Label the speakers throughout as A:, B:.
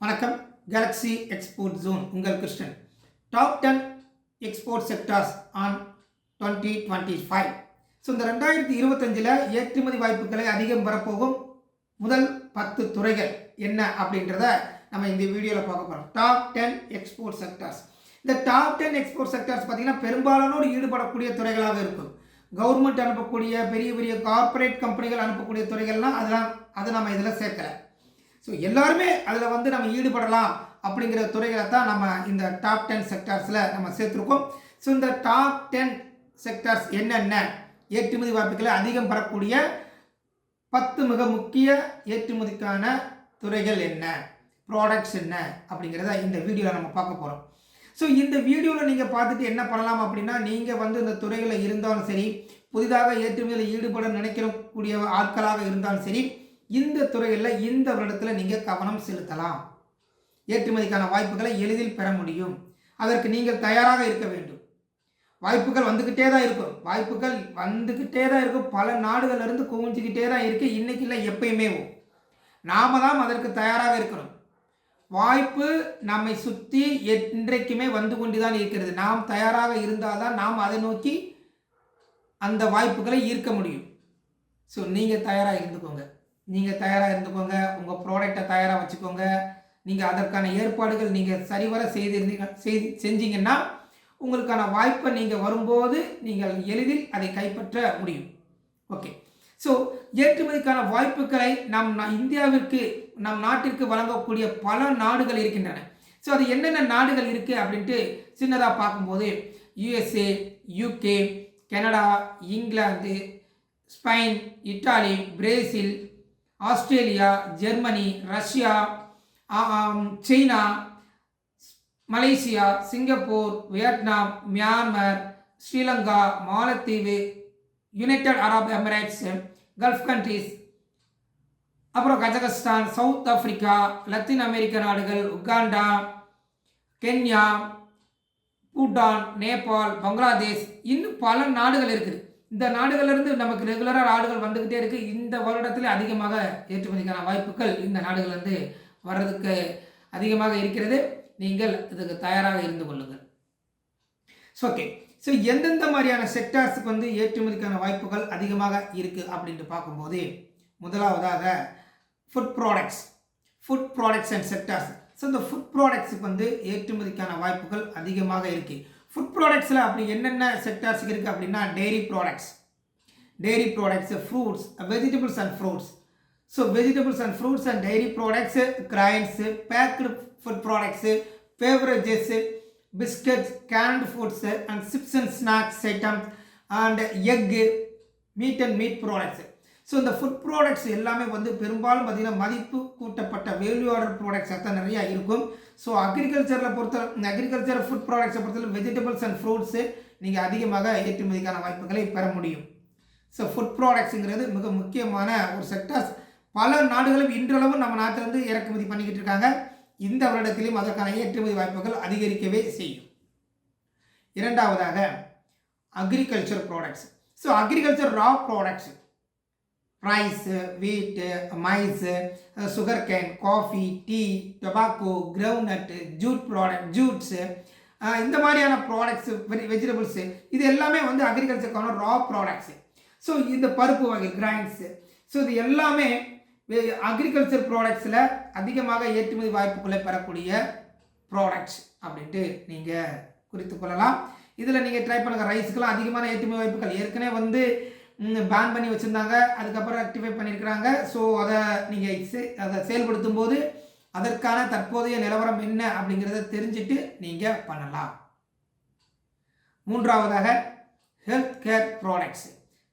A: வணக்கம். Galaxy export zone உங்கள் Krishnan. Top ten export sectors on twenty twenty five so இந்த ரெண்டாயிரத்தி இருபத்தஞ்சில் ஏற்றுமதி வாய்ப்புகளை அதிகம் பெறப்போகும் முதல் பத்து துறைகள் என்ன அப்படின்றத நம்ம இந்த வீடியோவில் பார்க்க போகிறோம் டாப் டென் எக்ஸ்போர்ட் செக்டார்ஸ் இந்த டாப் டென் எக்ஸ்போர்ட் செக்டார்ஸ் பார்த்தீங்கன்னா பெரும்பாலானோடு ஈடுபடக்கூடிய துறைகளாக இருக்கும். கவர்மெண்ட் அனுப்பக்கூடிய பெரிய பெரிய கார்ப்பரேட் கம்பெனிகள் அனுப்பக்கூடிய துறைகள்லாம் அதெல்லாம் அதை நம்ம இதில் சேர்க்கலை. ஸோ எல்லாருமே அதில் வந்து நம்ம ஈடுபடலாம் அப்படிங்கிற துறைகளை தான் நம்ம இந்த டாப் டென் செக்டார்ஸில் நம்ம சேர்த்துருக்கோம். ஸோ இந்த டாப் டென் செக்டார்ஸ் என்னென்ன? ஏற்றுமதி வாய்ப்புகளை அதிகம் பெறக்கூடிய பத்து மிக முக்கிய ஏற்றுமதிக்கான துறைகள் என்ன? ப்ராடக்ட்ஸ் என்ன? அப்படிங்கிறத இந்த வீடியோவில் நம்ம பார்க்க போகிறோம் ஸோ இந்த வீடியோவில் நீங்கள் பார்த்துட்டு என்ன பண்ணலாம் அப்படின்னா நீங்கள் வந்து இந்த துறைகளில் இருந்தாலும் சரி புதிதாக ஏற்றுமதியில் ஈடுபட நினைக்கக்கூடிய ஆட்களாக இருந்தாலும் சரி இந்த துறைகளில் இந்த வருடத்தில் நீங்கள் கவனம் செலுத்தலாம். ஏற்றுமதிக்கான வாய்ப்புகளை எளிதில் பெற முடியும். அதற்கு நீங்கள் தயாராக இருக்க வேண்டும். வாய்ப்புகள் வந்துக்கிட்டே தான் இருக்கும். வாய்ப்புகள் வந்துக்கிட்டே தான் இருக்கும். பல நாடுகளிலிருந்து குவிஞ்சிக்கிட்டே தான் இருக்குது இன்றைக்கி இல்லை எப்பயுமே. நாம தான் அதற்கு தயாராக இருக்கணும். வாய்ப்பு நம்மை சுற்றி இன்றைக்குமே வந்து கொண்டு தான் இருக்கிறது. நாம் தயாராக இருந்தால் தான் நாம் அதை நோக்கி அந்த வாய்ப்புகளை ஈர்க்க முடியும். ஸோ நீங்கள் தயாராக இருந்துக்கோங்க. நீங்கள் தயாராக இருந்துக்கோங்க. உங்கள் ப்ராடக்டை தயாராக வச்சுக்கோங்க. நீங்கள் அதற்கான ஏற்பாடுகள் நீங்கள் சரிவர செய்திருந்தீங்க செய்து செஞ்சீங்கன்னா உங்களுக்கான வாய்ப்பை நீங்கள் வரும்போது நீங்கள் எளிதில் அதை கைப்பற்ற முடியும். ஓகே ஸோ ஏற்றுமதிக்கான வாய்ப்புகளை நம் இந்தியாவிற்கு நம் நாட்டிற்கு வழங்கக்கூடிய பல நாடுகள் இருக்கின்றன. ஸோ அது என்னென்ன நாடுகள் இருக்குது அப்படின்ட்டு சின்னதாக பார்க்கும்போது USA UK Canada England Spain Italy Brazil Australia Germany Russia China Malaysia Singapore Vietnam Myanmar Sri Lanka மாலத்தீவு United Arab Emirates Gulf countries அப்புறம் கஜகஸ்தான் சவுத் ஆஃப்ரிக்கா லத்தீன் அமெரிக்க நாடுகள் உகாண்டா கென்யா பூட்டான் நேபாள் பங்களாதேஷ் இன்னும் பல நாடுகள் இருக்குது. இந்த நாடுகளிலிருந்து நமக்கு ரெகுலராக நாடுகள் வந்துக்கிட்டே இருக்குது இந்த வருடத்தில் அதிகமாக ஏற்றுமதிக்கான வாய்ப்புகள் இந்த நாடுகள்லேருந்து வர்றதுக்கு அதிகமாக இருக்கிறது. நீங்கள் இதுக்கு தயாராக இருந்து கொள்ளுங்கள். ஓகே ஸோ எந்தெந்த மாதிரியான செக்டார்ஸுக்கு வந்து ஏற்றுமதிக்கான வாய்ப்புகள் அதிகமாக இருக்குது அப்படின்ட்டு பார்க்கும்போது முதலாவதாக food products food products and sectors so இந்த ஃபுட் ப்ராடக்ட்ஸுக்கு வந்து ஏற்றுமதிக்கான வாய்ப்புகள் அதிகமாக இருக்குது ஃபுட் ப்ராடக்ட்ஸில் அப்படி என்னென்ன செக்டார்ஸுக்கு இருக்குது அப்படின்னா dairy products dairy products fruits vegetables and fruits so vegetables and fruits and dairy products grains baked food products beverages biscuits canned foods and chips and snacks items and egg meat and meat products so இந்த food products எல்லாமே வந்து பெரும்பாலும் பார்த்திங்கன்னா மதிப்பு கூட்டப்பட்ட value order products தான் நிறையா இருக்கும். ஸோ அக்ரிகல்ச்சரில் பொறுத்த அக்ரிகல்ச்சர் ஃபுட் ப்ராடக்ட்ஸை பொறுத்தவரை வெஜிடபிள்ஸ் அண்ட் ஃப்ரூட்ஸு நீங்கள் அதிகமாக ஏற்றுமதிக்கான வாய்ப்புகளை பெற முடியும். ஸோ ஃபுட் ப்ராடக்ட்ஸுங்கிறது மிக முக்கியமான ஒரு செக்டர்ஸ் பல நாடுகளும் இன்றளவும் நம்ம நாட்டிலேருந்து இறக்குமதி பண்ணிக்கிட்டு இருக்காங்க. இந்த வருடத்திலும் அதற்கான ஏற்றுமதி வாய்ப்புகள் அதிகரிக்கவே செய்யும். இரண்டாவதாக agriculture products so agriculture raw products rice wheat maize sugar cane coffee tea tobacco groundnut jute product jutes இந்த மாதிரியான ப்ராடக்ட்ஸு வெஜிடபிள்ஸு இது எல்லாமே வந்து அக்ரிகல்ச்சருக்கான ரா ப்ராடக்ட்ஸு ஸோ இந்த பருப்பு வகை கிரைண்ட்ஸு ஸோ இது எல்லாமே அக்ரிகல்ச்சர் ப்ராடக்ட்ஸில் அதிகமாக ஏற்றுமதி வாய்ப்புகளை பெறக்கூடிய ப்ராடக்ட்ஸ் அப்படின்ட்டு நீங்கள் குறித்து கொள்ளலாம். இதில் நீங்கள் ட்ரை பண்ணுங்கள் ரைஸுக்கெல்லாம் அதிகமான ஏற்றுமதி வாய்ப்புகள் ஏற்கனவே வந்து பேன் பண்ணி வச்சுருந்தாங்க. அதுக்கப்புறம் ஆக்டிஃபை பண்ணியிருக்கிறாங்க ஸோ அதை நீங்கள் அதை செயல்படுத்தும் போது அதற்கான தற்போதைய நிலவரம் என்ன அப்படிங்கிறத தெரிஞ்சுட்டு நீங்கள் பண்ணலாம். மூன்றாவதாக health care products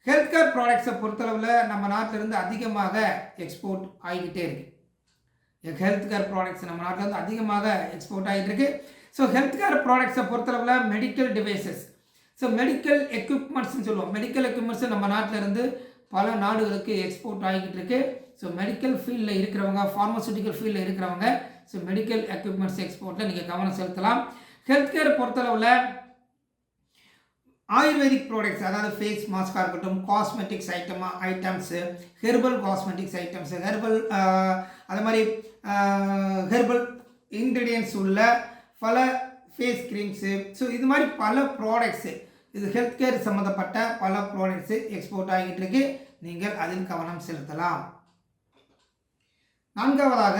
A: health care ப்ராடக்ட்ஸை பொறுத்தளவில் நம்ம நாட்டிலிருந்து அதிகமாக எக்ஸ்போர்ட் ஆகிக்கிட்டே இருக்குது ஹெல்த் கேர் ப்ராடக்ட்ஸ் நம்ம நாட்டிலேருந்து அதிகமாக எக்ஸ்போர்ட் ஆகிட்டு இருக்கு. ஸோ ஹெல்த் கேர் ப்ராடக்ட்ஸை பொறுத்தளவில் மெடிக்கல் டிவைசஸ் ஸோ மெடிக்கல் எக்யூப்மெண்ட்ஸ்னு சொல்லுவோம். மெடிக்கல் எக்யூப்மெண்ட்ஸ் நம்ம நாட்டில் இருந்து பல நாடுகளுக்கு எக்ஸ்போர்ட் ஆகிக்கிட்டு இருக்கு. ஸோ மெடிக்கல் ஃபீல்டில் இருக்கிறவங்க ஃபார்மசூட்டிக்கல் ஃபீல்டில் இருக்கிறவங்க ஸோ மெடிக்கல் எக்யூப்மெண்ட்ஸ் எக்ஸ்போர்ட்டில் நீங்கள் கவனம் செலுத்தலாம். ஹெல்த் கேர் பொறுத்தளவில் ஆயுர்வேதிக் ப்ராடக்ட்ஸ் அதாவது ஃபேஸ் மாஸ்காக இருக்கட்டும் காஸ்மெட்டிக்ஸ் ஐட்டமா items herbal cosmetics items herbal அது மாதிரி ஹெர்பல் இன்க்ரீடியன்ஸ் உள்ள பல ஃபேஸ் க்ரீம்ஸு ஸோ இது மாதிரி பல ப்ராடக்ட்ஸு இது ஹெல்த் கேர் சம்மந்தப்பட்ட பல ப்ராடக்ட்ஸு எக்ஸ்போர்ட் ஆகிட்டு இருக்கு. நீங்கள் அதில் கவனம் செலுத்தலாம். நான்காவதாக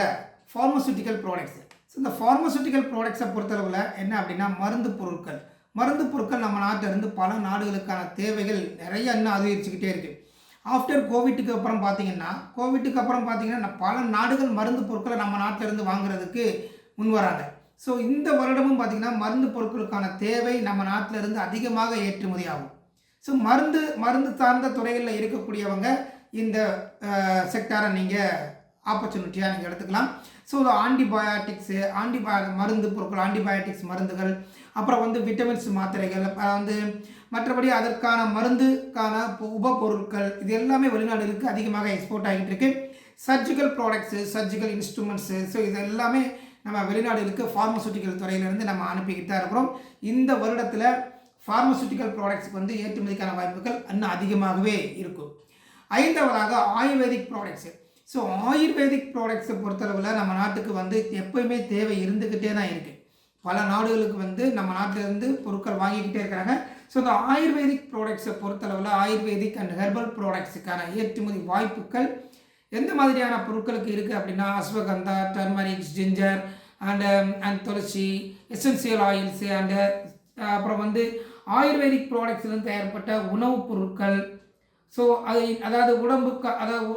A: ஃபார்மசூட்டிக்கல் ப்ராடக்ட்ஸ் ஸோ இந்த ஃபார்மசூட்டிக்கல் ப்ராடக்ட்ஸை பொறுத்தளவில் என்ன அப்படின்னா மருந்து பொருட்கள். மருந்து பொருட்கள் நம்ம நாட்டிலிருந்து பல நாடுகளுக்கான தேவைகள் நிறைய இன்னும் அதிகரிச்சுக்கிட்டே இருக்குது ஆஃப்டர் கோவிட்டுக்கு அப்புறம் பார்த்தீங்கன்னா கோவிட்டுக்கு அப்புறம் பார்த்தீங்கன்னா பல நாடுகள் மருந்து பொருட்களை நம்ம நாட்டிலிருந்து வாங்குறதுக்கு முன் வராங்க. ஸோ இந்த வருடமும் பார்த்திங்கன்னா மருந்து பொருட்களுக்கான தேவை நம்ம நாட்டிலிருந்து அதிகமாக ஏற்றுமதி ஆகும் ஸோ மருந்து மருந்து சார்ந்த துறைகளில் இருக்கக்கூடியவங்க இந்த செக்டாரை நீங்கள் ஆப்பர்ச்சுனிட்டியாக நீங்கள் எடுத்துக்கலாம். ஸோ ஆன்டிபயாட்டிக்ஸு ஆன்டிபயா மருந்து பொருட்கள் ஆன்டிபயாட்டிக்ஸ் மருந்துகள் அப்புறம் வந்து விட்டமின்ஸ் மாத்திரைகள் வந்து மற்றபடி அதற்கான மருந்துக்கான உபப்பொருட்கள் இது எல்லாமே வெளிநாடுகளுக்கு அதிகமாக எக்ஸ்போர்ட் ஆகிட்டு இருக்கு. Surgical products surgical instruments so இது எல்லாமே நம்ம வெளிநாடுகளுக்கு ஃபார்மசூட்டிக்கல் துறையிலேருந்து நம்ம அனுப்பிக்கிட்டு தான் இருக்கிறோம். இந்த வருடத்தில் ஃபார்மசூட்டிக்கல் ப்ராடக்ட்ஸ்க்கு வந்து ஏற்றுமதிக்கான வாய்ப்புகள் இன்னும் அதிகமாகவே இருக்கும். ஐந்தாவதாக ஆயுர்வேதிக் ப்ராடக்ட்ஸு ஸோ ஆயுர்வேதிக் ப்ராடக்ட்ஸை பொறுத்தளவில் நம்ம நாட்டுக்கு வந்து எப்போயுமே தேவை இருந்துக்கிட்டே தான் இருக்குது பல நாடுகளுக்கு வந்து நம்ம நாட்டிலேருந்து பொருட்கள் வாங்கிக்கிட்டே இருக்கிறாங்க. ஸோ இந்த ஆயுர்வேதிக் ப்ராடக்ட்ஸை பொறுத்தளவில் ஆயுர்வேதிக் அண்ட் ஹெர்பல் ப்ராடக்ட்ஸுக்கான ஏற்றுமதி வாய்ப்புகள் எந்த மாதிரியான பொருட்களுக்கு இருக்குது அப்படின்னா ashwagandha turmerics ginger and and um, tulsi essential oils and அப்புறம் வந்து ஆயுர்வேதிக் ப்ராடக்ட்ஸ்லேருந்து தயாரிப்பட்ட உணவுப் பொருட்கள். ஸோ அது அதாவது உடம்புக்கு அதாவது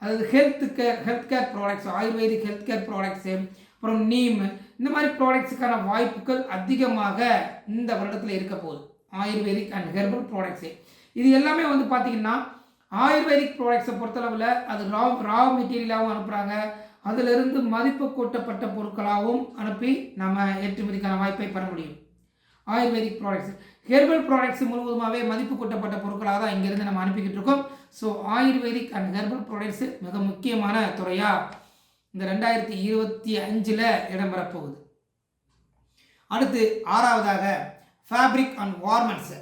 A: அதாவது health care health care products Ayurvedic health care products அப்புறம் நீம் இந்த மாதிரி ப்ராடக்ட்ஸுக்கான வாய்ப்புகள் அதிகமாக இந்த வருடத்தில் இருக்க போகுது. ஆயுர்வேதிக் அண்ட் ஹெர்பல் ப்ராடக்ட்ஸு இது எல்லாமே வந்து பார்த்திங்கன்னா ஆயுர்வேதிக் ப்ராடக்ட்ஸை பொறுத்தளவில் அது ரா ரா மெட்டீரியலாகவும் அனுப்புகிறாங்க அதிலிருந்து மதிப்பு கூட்டப்பட்ட பொருட்களாகவும் அனுப்பி நம்ம ஏற்றுமதிக்கான வாய்ப்பை பெற முடியும். ஆயுர்வேதிக் ப்ராடக்ட்ஸ் ஹெர்பல் ப்ராடக்ட்ஸ் முழுவதுமாகவே மதிப்பு கூட்டப்பட்ட பொருட்களாக தான் இங்கேருந்து நம்ம அனுப்பிக்கிட்டு இருக்கோம். So Ayurvedic and herbal products மிக முக்கியமான துறையாக இந்த ரெண்டாயிரத்தி இருபத்தி அஞ்சில் இடம்பெறப்போகுது. அடுத்து ஆறாவதாக ஃபேப்ரிக் அண்ட் வார்மெண்ட்ஸு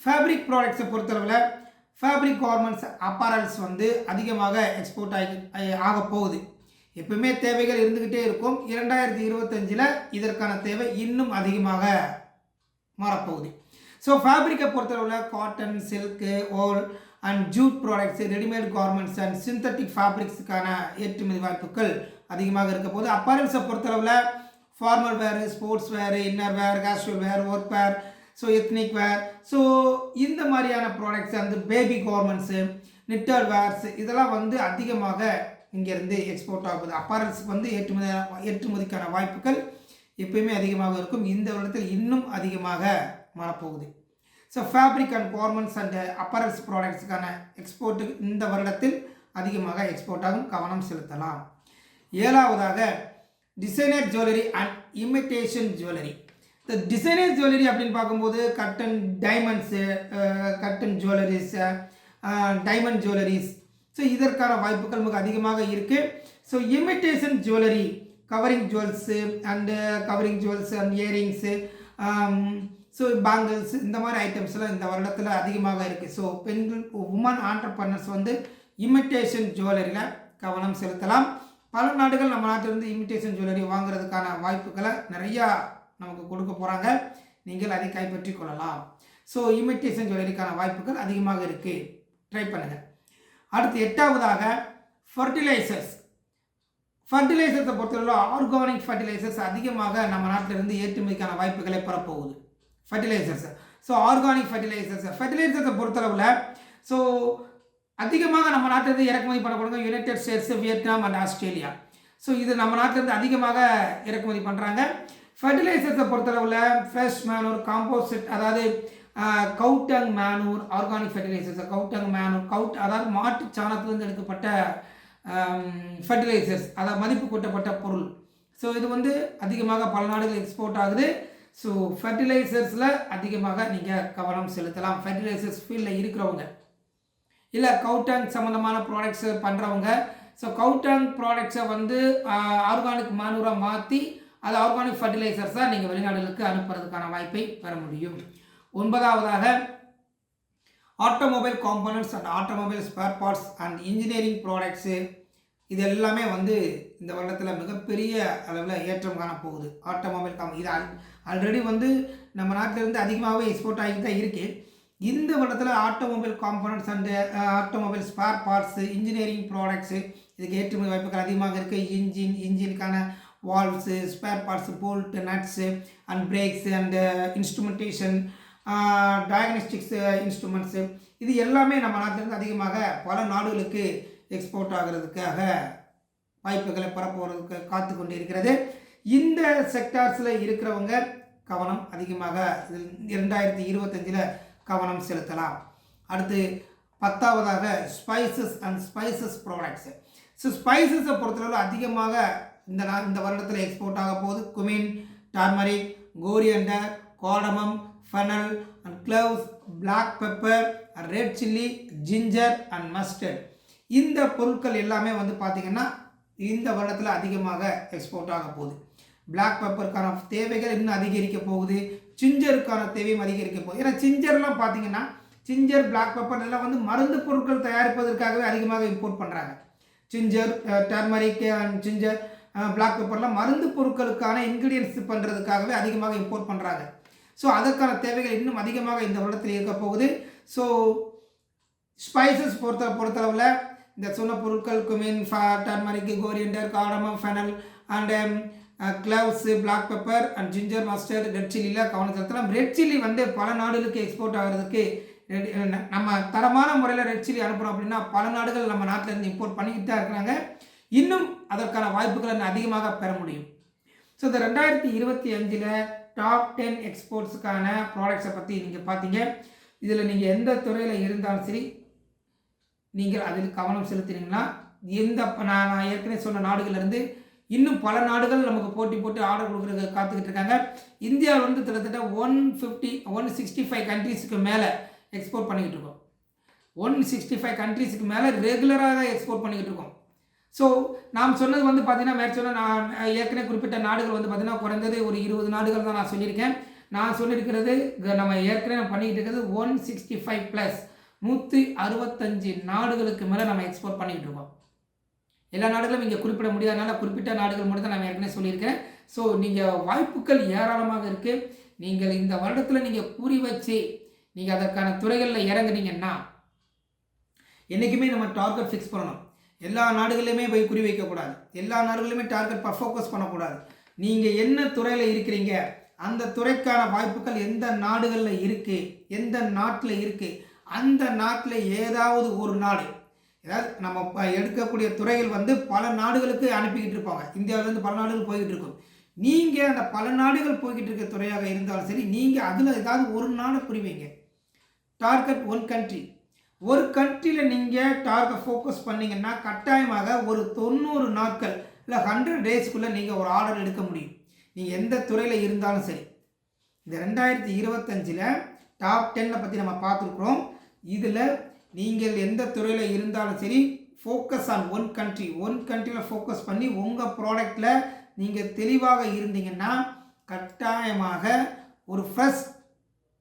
A: ஃபேப்ரிக் ப்ராடக்ட்ஸை பொறுத்தளவில் ஃபேப்ரிக் கார்மெண்ட்ஸ் அப்பாரல்ஸ் வந்து அதிகமாக எக்ஸ்போர்ட் ஆகி ஆக போகுது. எப்பவுமே தேவைகள் இருந்துக்கிட்டே இருக்கும். இரண்டாயிரத்தி இருபத்தஞ்சில் இதற்கான தேவை இன்னும் அதிகமாக மாறப்போகுது. ஸோ ஃபேப்ரிக்கை பொறுத்தளவில் cotton silk wool and jute products readymade garments and synthetic ஃபேப்ரிக்ஸுக்கான ஏற்றுமதி வாய்ப்புகள் அதிகமாக இருக்க போது அப்பரல்ஸை பொறுத்தளவில் formal wear sports wear inner wear casual wear work wear so ethnic wear so இந்த மாதிரியான ப்ராடக்ட்ஸ் அந்த பேபி கார்மெண்ட்ஸு நிட்டர் வேர்ஸ் இதெல்லாம் வந்து அதிகமாக இங்கேருந்து எக்ஸ்போர்ட் ஆகுது. அப்பரல்ஸுக்கு வந்து ஏற்றுமதி ஏற்றுமதிக்கான வாய்ப்புகள் எப்பயுமே அதிகமாக இருக்கும். இந்த வருடத்தில் இன்னும் அதிகமாக மாறப்போகுது. So fabric and garments and apparels ப்ராடக்ட்ஸுக்கான export இந்த வருடத்தில் அதிகமாக எக்ஸ்போர்ட் ஆகும். கவனம் செலுத்தலாம். ஏழாவதாக designer jewellery and imitation jewellery இந்த டிசைனர் ஜுவல்லரி அப்படின்னு பார்க்கும்போது cut diamonds cut jewelleries diamond jewelleries so இதற்கான வாய்ப்புகள் மிக அதிகமாக இருக்குது so imitation jewellery covering jewels and covering jewels and earrings so bangles இந்த மாதிரி ஐட்டம்ஸ்லாம் இந்த வருடத்தில் அதிகமாக இருக்குது ஸோ பெண்கள் உமன் ஆண்டர்பனர்ஸ் வந்து இமிட்டேஷன் ஜுவல்லரியில் கவனம் செலுத்தலாம். பல நாடுகள் நம்ம நாட்டிலிருந்து இமிட்டேஷன் ஜுவல்லரி வாங்குறதுக்கான வாய்ப்புகளை நிறையா நமக்கு கொடுக்க போகிறாங்க நீங்கள் அதை கைப்பற்றி கொள்ளலாம். ஸோ இமிட்டேஷன் ஜுவல்லரிக்கான வாய்ப்புகள் அதிகமாக இருக்குது ட்ரை பண்ணுங்கள் அடுத்து எட்டாவதாக ஃபர்டிலைசர்ஸ் ஃபர்டிலைசர்ஸை பொறுத்தவரை ஆர்கானிக் ஃபர்டிலைசர்ஸ் அதிகமாக நம்ம நாட்டிலிருந்து ஏற்றுமதிக்கான வாய்ப்புகளை பெறப்போகுது. ஃபர்டிலைசர்ஸ் ஸோ ஆர்கானிக் ஃபர்டிலைசர்ஸ் ஃபர்டிலைசர்ஸை பொறுத்தளவில் ஸோ அதிகமாக நம்ம நாட்டிலிருந்து இறக்குமதி பண்ணக்கூடிய United States Vietnam and Australia so இது நம்ம நாட்டிலேருந்து அதிகமாக இறக்குமதி பண்ணுறாங்க ஃபர்டிலைசர்ஸை பொறுத்தளவில் ஃப்ரெஷ் மேனூர் காம்போசிட் அதாவது cow dung manure organic fertilizers cow dung manure cout அதாவது மாட்டு சாணத்திலிருந்து எடுக்கப்பட்ட ஃபர்டிலைசர்ஸ் அதாவது மதிப்பு கூட்டப்பட்ட பொருள். ஸோ இது வந்து அதிகமாக பல நாடுகள் எக்ஸ்போர்ட் ஆகுது. ஸோ ஃபர்டிலைசர்ஸில் அதிகமாக நீங்கள் கவனம் செலுத்தலாம். ஃபர்டிலைசர்ஸ் ஃபீல்டில் இருக்கிறவங்க. இல்லை கவுட்டங் சம்மந்தமான ப்ராடக்ட்ஸ் பண்ணுறவங்க ஸோ கவுட்டங் ப்ராடக்ட்ஸை வந்து ஆர்கானிக் மேனூராக மாற்றி அது ஆர்கானிக் ஃபர்டிலைசர்ஸாக நீங்கள் வெளிநாடுகளுக்கு அனுப்புறதுக்கான வாய்ப்பை பெற முடியும். ஒன்பதாவதாக automobile components and automobile spare parts and engineering products இது எல்லாமே வந்து இந்த வருடத்தில் மிகப்பெரிய அளவில் ஏற்றம் காணப்போகுது ஆட்டோமொபைல் காம் இது ஆல்ரெடி வந்து நம்ம நாட்டிலேருந்து அதிகமாகவே எக்ஸ்போர்ட் ஆகிட்டு தான் இருக்குது இந்த வருடத்தில் automobile components and automobile spare parts engineering products இதுக்கு ஏற்றுமதி வாய்ப்புகள் அதிகமாக இருக்குது engine இன்ஜினுக்கான valves spare parts bolt nuts and brakes and instrumentation diagnostics instruments இது எல்லாமே நம்ம நாட்டிலிருந்து அதிகமாக பல நாடுகளுக்கு எக்ஸ்போர்ட் ஆகிறதுக்காக வாய்ப்புகளை பரப்புவதற்கு காத்து கொண்டு இருக்கிறது இந்த செக்டார்ஸில் இருக்கிறவங்க கவனம் அதிகமாக இதில் இரண்டாயிரத்தி இருபத்தஞ்சில் கவனம் செலுத்தலாம். அடுத்து பத்தாவதாக spices and spices products so ஸ்பைசஸை பொறுத்தளவு அதிகமாக இந்த நா இந்த வருடத்தில் எக்ஸ்போர்ட் ஆக போகுது. Cumin turmeric coriander cardamom fennel and cloves black pepper red chilli ginger and mustard இந்த பொருட்கள் எல்லாமே வந்து பார்த்திங்கன்னா இந்த வருடத்தில் அதிகமாக எக்ஸ்போர்ட் ஆக போகுது. பிளாக் பெப்பருக்கான தேவைகள் இன்னும் அதிகரிக்க போகுது. சிஞ்சருக்கான தேவையும் அதிகரிக்க போகுது. ஏன்னா சிஞ்சர்லாம் பார்த்தீங்கன்னா சிஞ்சர் பிளாக் பெப்பர் எல்லாம் வந்து மருந்து பொருட்கள் தயாரிப்பதற்காகவே அதிகமாக இம்போர்ட் பண்ணுறாங்க ginger turmeric and ginger black பெப்பர்லாம் மருந்து பொருட்களுக்கான இன்க்ரீடியன்ஸ் பண்ணுறதுக்காகவே அதிகமாக இம்போர்ட் பண்ணுறாங்க ஸோ அதற்கான தேவைகள் இன்னும் அதிகமாக இந்த வருடத்தில் இருக்க போகுது. ஸோ ஸ்பைசஸ் பொறுத்த பொறுத்தளவில் இந்த சொன்ன பொருட்கள் cumin turmeric coriander cardamom fennel and cloves black pepper and ginger mustard red சில்லியில் கவனம் செலுத்தலாம் ரெட் சில்லி வந்து பல நாடுகளுக்கு எக்ஸ்போர்ட் ஆகிறதுக்கு uh, நம்ம தரமான முறையில் ரெட் சில்லி அனுப்புகிறோம் அப்படின்னா பல நாடுகள் நம்ம நாட்டிலேருந்து இம்போர்ட் பண்ணிக்கிட்டு தான் இருக்கிறாங்க. இன்னும் அதற்கான வாய்ப்புகளை அதிகமாக பெற முடியும். ஸோ இந்த ரெண்டாயிரத்தி இருபத்தி அஞ்சில் டாப் டென் எக்ஸ்போர்ட்ஸுக்கான ப்ராடக்ட்ஸை பற்றி நீங்கள் பார்த்தீங்க இதில் நீங்கள் எந்த துறையில் இருந்தாலும் சரி நீங்கள் அதில் கவனம் செலுத்தினீங்கன்னா எந்த நான் நான் ஏற்கனவே சொன்ன நாடுகள்லேருந்து இன்னும் பல நாடுகள் நமக்கு போட்டி போட்டு ஆர்டர் கொடுக்குறது காத்துக்கிட்டு இருக்காங்க. இந்தியாவில் வந்து கிட்டத்தட்ட one fifty one sixty five கண்ட்ரீஸுக்கு மேலே எக்ஸ்போர்ட் பண்ணிக்கிட்டு இருக்கோம். ஒன் சிக்ஸ்டி ஃபைவ் கண்ட்ரீஸுக்கு மேலே ரெகுலராக எக்ஸ்போர்ட் பண்ணிக்கிட்டு இருக்கோம். ஸோ நாம் சொன்னது வந்து பார்த்தீங்கன்னா மேற் நான் ஏற்கனவே குறிப்பிட்ட நாடுகள் வந்து பார்த்தீங்கன்னா குறைந்தது ஒரு இருபது நாடுகள் தான் நான் சொல்லியிருக்கேன். நான் சொல்லியிருக்கிறது நம்ம ஏற்கனவே பண்ணிக்கிட்டு இருக்கிறது ஒன் சிக்ஸ்டி ஃபைவ் ப்ளஸ் நூற்றி அறுபத்தஞ்சு நாடுகளுக்கு மேலே நம்ம எக்ஸ்போர்ட் பண்ணிக்கிட்டு இருக்கோம். எல்லா நாடுகளும் இங்கே குறிப்பிட முடியாதனால குறிப்பிட்ட நாடுகள் மட்டும் தான் நான் ஏற்கனவே சொல்லியிருக்கேன் ஸோ நீங்கள் வாய்ப்புகள் ஏராளமாக இருக்குது நீங்கள் இந்த வருடத்தில் நீங்கள் கூறி வச்சு நீங்கள் அதற்கான துறைகளில் இறங்குனீங்கன்னா என்றைக்குமே நம்ம டார்கெட் ஃபிக்ஸ் பண்ணணும். எல்லா நாடுகளிலுமே போய் குறி வைக்கக்கூடாது எல்லா நாடுகளிலுமே டார்கெட் ஃபோக்கஸ் பண்ணக்கூடாது. நீங்கள் என்ன துறையில் இருக்கிறீங்க அந்த துறைக்கான வாய்ப்புகள் எந்த நாடுகளில் இருக்குது எந்த நாட்டில் இருக்குது அந்த நாட்டில் ஏதாவது ஒரு நாடு ஏதாவது நம்ம எடுக்கக்கூடிய துறைகள் வந்து பல நாடுகளுக்கு அனுப்பிக்கிட்டு இருப்பாங்க. இந்தியாவிலேருந்து பல நாடுகள் போய்கிட்டு இருக்கும். நீங்கள் அந்த பல நாடுகள் போய்கிட்டு இருக்க துறையாக இருந்தாலும் சரி நீங்கள் அதில் ஏதாவது ஒரு நாடு புரிவீங்க டார்கெட் ஒன் கண்ட்ரி ஒரு கண்ட்ரியில் நீங்கள் டார்கெட் ஃபோக்கஸ் பண்ணிங்கன்னா கட்டாயமாக ஒரு தொண்ணூறு நாட்கள் இல்லை ஹண்ட்ரட் டேஸ்க்குள்ளே நீங்கள் ஒரு ஆர்டர் எடுக்க முடியும். நீங்கள் எந்த துறையில் இருந்தாலும் சரி. இந்த ரெண்டாயிரத்தி இருபத்தஞ்சில் டாப் டென்னை பற்றி நம்ம பார்த்துருக்குறோம். இதில் நீங்கள் எந்த துறையில் இருந்தாலும் சரி focus on one country one கண்ட்ரியில் ஃபோக்கஸ் பண்ணி உங்கள் ப்ராடக்டில் நீங்கள் தெளிவாக இருந்தீங்கன்னா கட்டாயமாக ஒரு ஃப்ரெஷ்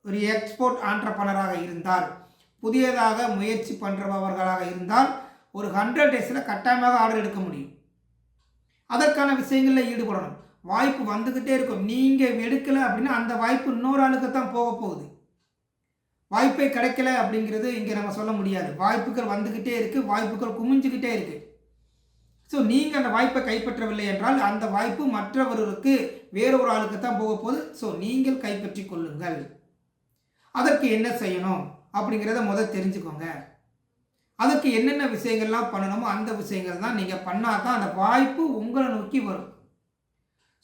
A: ஒரு எக்ஸ்போர்ட் ஆண்டர்பனராக இருந்தால் புதியதாக முயற்சி பண்ணுறவர்களாக இருந்தால் ஒரு ஹண்ட்ரட் டேஸில் கட்டாயமாக ஆர்டர் எடுக்க முடியும். அதற்கான விஷயங்களில் ஈடுபடணும். வாய்ப்பு வந்துக்கிட்டே இருக்கும். நீங்கள் எடுக்கலை அப்படின்னா அந்த வாய்ப்பு இன்னொரு ஆளுக்கு தான் போக போகுது. வாய்ப்பே கிடைக்கல அப்படிங்கிறது இங்கே நம்ம சொல்ல முடியாது. வாய்ப்புகள் வந்துக்கிட்டே இருக்குது வாய்ப்புகள் குமிஞ்சுக்கிட்டே இருக்குது ஸோ நீங்கள் அந்த வாய்ப்பை கைப்பற்றவில்லை என்றால் அந்த வாய்ப்பு மற்றவர்களுக்கு வேறு ஒரு ஆளுக்கு தான் போக போகுது. ஸோ நீங்கள் கைப்பற்றி கொள்ளுங்கள். அதற்கு என்ன செய்யணும்? அப்படிங்கிறத முதல் தெரிஞ்சுக்கோங்க. அதுக்கு என்னென்ன விஷயங்கள்லாம் பண்ணணுமோ அந்த விஷயங்கள் தான் நீங்கள் பண்ணால் தான் அந்த வாய்ப்பு உங்களை நோக்கி வரும்.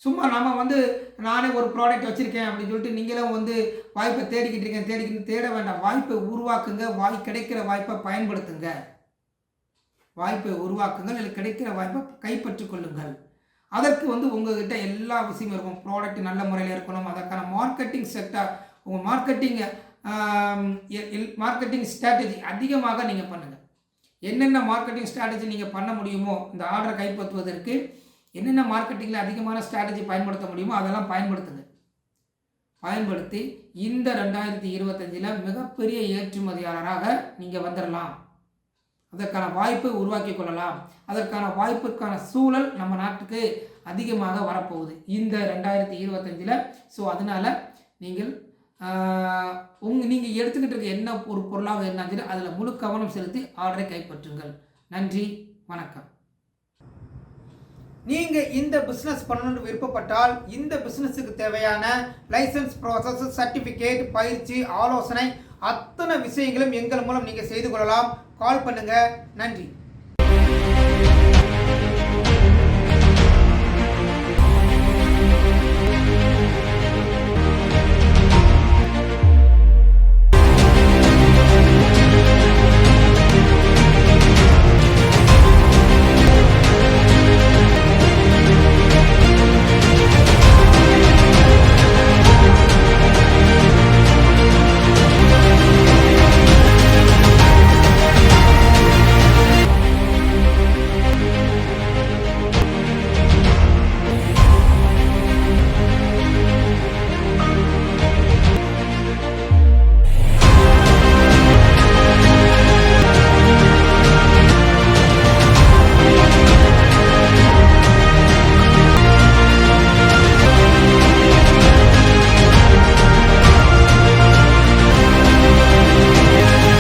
A: சும்மா நம்ம வந்து நானே ஒரு ப்ராடக்ட் வச்சுருக்கேன் அப்படின்னு சொல்லிட்டு நீங்களும் வந்து வாய்ப்பை தேடிக்கிட்டு இருக்கேன் தேடிக்கிட்டு தேட வேண்டாம். வாய்ப்பை உருவாக்குங்க. வாய் கிடைக்கிற வாய்ப்பை பயன்படுத்துங்க. வாய்ப்பை உருவாக்குங்கள். இல்லை கிடைக்கிற வாய்ப்பை கைப்பற்றி கொள்ளுங்கள். அதற்கு வந்து உங்ககிட்ட எல்லா விஷயமும் இருக்கும். ப்ராடக்ட் நல்ல முறையில் இருக்கணும். அதற்கான மார்க்கெட்டிங் செக்டார் உங்கள் மார்க்கெட்டிங்கை மார்க்கெட்டிங் ஸ்ட்ராட்டஜி அதிகமாக நீங்கள் பண்ணுங்கள் என்னென்ன மார்க்கெட்டிங் ஸ்ட்ராட்டஜி நீங்கள் பண்ண முடியுமோ இந்த ஆர்டரை கைப்பற்றுவதற்கு என்னென்ன மார்க்கெட்டிங்கில் அதிகமான ஸ்ட்ராட்டஜி பயன்படுத்த முடியுமோ அதெல்லாம் பயன்படுத்துங்க. பயன்படுத்தி இந்த ரெண்டாயிரத்தி இருபத்தஞ்சில் மிகப்பெரிய ஏற்றுமதியாளராக நீங்கள் வந்துடலாம் அதற்கான வாய்ப்பை உருவாக்கி கொள்ளலாம். அதற்கான வாய்ப்புக்கான சூழல் நம்ம நாட்டுக்கு அதிகமாக வரப்போகுது. இந்த ரெண்டாயிரத்தி இருபத்தஞ்சில். ஸோ அதனால் நீங்கள் உங் உங்க நீங்கள் எடுத்துக்கிட்டு இருக்க என்ன ஒரு பொருளாக இருந்தாலும் அதில் முழு கவனம் செலுத்தி ஆர்டரை கைப்பற்றுங்கள். நன்றி வணக்கம். நீங்கள் இந்த பிஸ்னஸ் பண்ணணும்னு விருப்பப்பட்டால் இந்த பிஸ்னஸுக்கு தேவையான லைசன்ஸ் ப்ராசஸ் சர்டிஃபிகேட் பயிற்சி ஆலோசனை அத்தனை விஷயங்களும் எங்கள் மூலம் நீங்கள் செய்து கொள்ளலாம். கால் பண்ணுங்கள் நன்றி.